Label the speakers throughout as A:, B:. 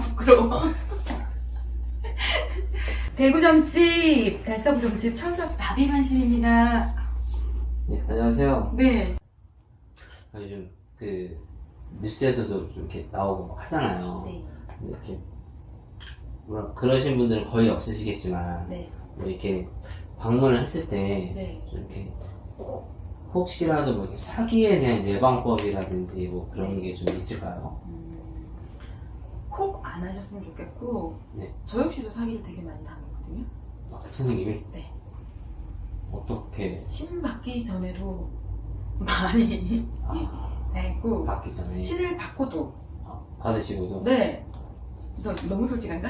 A: 부끄러워. 대구 점집, 달서구 점집 천석 나비만신입니다.
B: 네, 안녕하세요.
A: 네.
B: 아, 요즘 그 뉴스에서도 좀 이렇게 나오고 막 하잖아요.
A: 네.
B: 근데 이렇게 물론 그러신 분들은 거의 없으시겠지만
A: 네.
B: 뭐 이렇게 방문을 했을 때
A: 네.
B: 좀 이렇게 혹시라도 뭐 이렇게 사기에 대한 예방법이라든지 뭐 그런
A: 네.
B: 게좀 있을까요?
A: 혹안 하셨으면 좋겠고,
B: 네.
A: 저 역시도 사기를 되게 많이 당했거든요.
B: 아, 선생님이
A: 네.
B: 어떻게
A: 신 받기 전에도 많이
B: 아,
A: 당했고,
B: 받기 전에
A: 신을 받고도,
B: 아, 받으시고도
A: 네. 너 너무 솔직한가?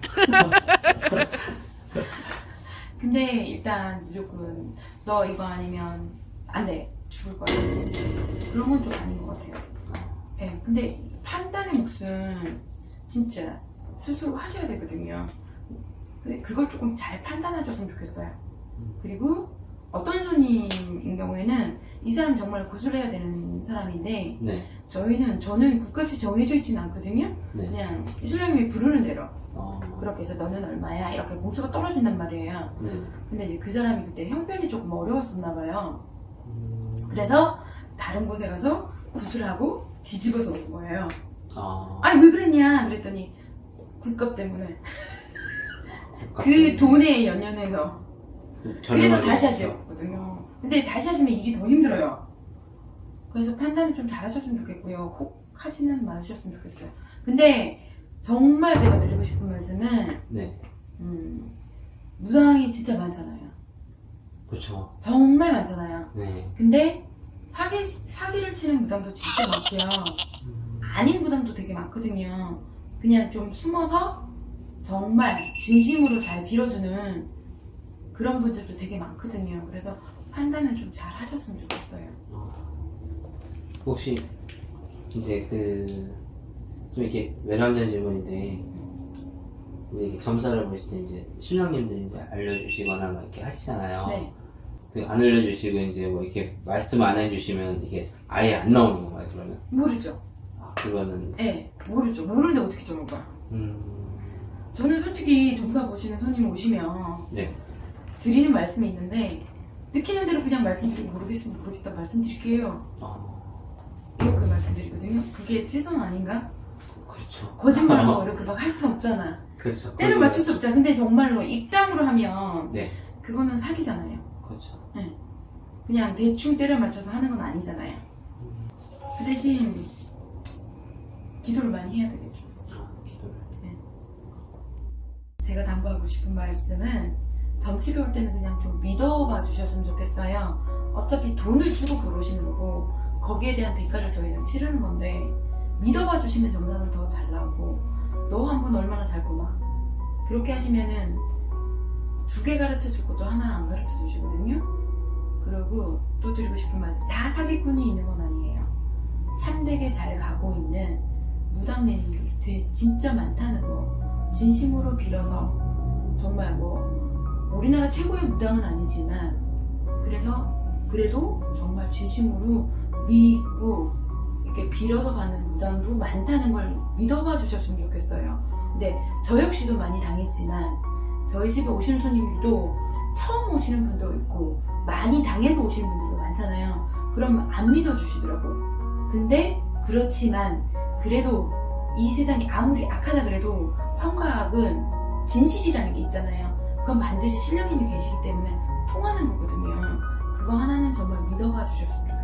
A: 근데 일단 무조건 너 이거 아니면 안 돼. 죽을 거야. 그런 건 좀 아닌 것 같아요. 예, 네, 근데 판 단의 몫은 진짜 스스로 하셔야 되거든요. 근데 그걸 조금 잘 판단하셨으면 좋겠어요. 그리고 어떤 손님인 경우에는 이 사람 정말 구술해야 되는 사람인데
B: 네.
A: 저희는 저는 국값이 정해져 있지는 않거든요.
B: 네.
A: 그냥 신랑님이 부르는 대로
B: 어,
A: 그렇게 해서 너는 얼마야 이렇게 공수가 떨어진단 말이에요.
B: 네.
A: 근데 이제 그 사람이 그때 형편이 조금 어려웠었나 봐요.
B: 음,
A: 그래서 다른 곳에 가서 구슬하고 뒤집어서 온 거예요.
B: 아,
A: 아니 왜 그랬냐 그랬더니 국값 때문에 그 돈에 연연해서 그래서
B: 저렴하게
A: 다시
B: 먹었어.
A: 하셨거든요. 근데 다시 하시면 이게 더 힘들어요. 그래서 판단을 좀 잘하셨으면 좋겠고요. 혹 하지는 마셨으면 좋겠어요. 근데 정말 제가 드리고 싶은 말씀은
B: 네.
A: 음, 무당이 진짜 많잖아요.
B: 그렇죠.
A: 정말 많잖아요.
B: 네.
A: 근데 사기 사기를 치는 무당도 진짜 많고요. 아닌 무당도 되게 많거든요. 그냥 좀 숨어서 정말 진심으로 잘 빌어주는 그런 분들도 되게 많거든요. 그래서 판단을 좀 잘 하셨으면 좋겠어요.
B: 혹시 이제 그 좀 이렇게 외람된 질문인데 이제 점사를 보실 때 이제 신랑님들이 이제 알려주시거나 막 이렇게 하시잖아요.
A: 네.
B: 그 안 알려주시고 이제 뭐 이렇게 말씀 안 해주시면 이게 아예 안 나오는 건가요 그러면?
A: 모르죠.
B: 아 그거는
A: 네, 모르죠. 모르는데 어떻게 저런 거야.
B: 음
A: 저는 솔직히 점사 보시는 손님 오시면
B: 네.
A: 드리는 말씀이 있는데 느끼는 대로 그냥 말씀드리고 모르겠으면 모르겠다 말씀드릴게요.
B: 아
A: 이렇게 말씀드리거든요. 그게 최선 아닌가?
B: 그렇죠.
A: 거짓말하고 이렇게 막 할 수는 없잖아.
B: 그렇죠.
A: 때를 맞출 수 없잖아. 근데 정말로 입담으로 하면
B: 네.
A: 그거는 사기잖아요.
B: 그렇죠.
A: 그냥 대충 때를 맞춰서 하는 건 아니잖아요. 그 대신 기도를 많이 해야 되겠죠.
B: 아 기도를.
A: 제가 당부하고 싶은 말씀은 점집에 올 때는 그냥 좀 믿어봐 주셨으면 좋겠어요. 어차피 돈을 주고 들어오시는 거고 거기에 대한 대가를 저희는 치르는 건데 믿어봐 주시면 점사는 더잘 나오고 너 한 번 얼마나 잘 보나 그렇게 하시면은 두 개 가르쳐 주고 또 하나를 안 가르쳐 주시거든요. 그리고 또 드리고 싶은 말 다 사기꾼이 있는 건 아니에요. 참되게 잘 가고 있는 무당내님들 되게 진짜 많다는 거 진심으로 빌어서 정말 뭐 우리나라 최고의 무당은 아니지만 그래서 그래도 정말 진심으로 믿고 이렇게 빌어서 가는 무당도 많다는 걸 믿어봐 주셨으면 좋겠어요. 근데 저 역시도 많이 당했지만 저희 집에 오시는 손님들도 처음 오시는 분도 있고 많이 당해서 오시는 분들도 많잖아요. 그럼 안 믿어주시더라고. 근데 그렇지만 그래도 이 세상이 아무리 악하다 그래도 성과학은 진실이라는 게 있잖아요. 그건 반드시 신령님이 계시기 때문에 통하는 거거든요. 그거 하나는 정말 믿어봐 주셨으면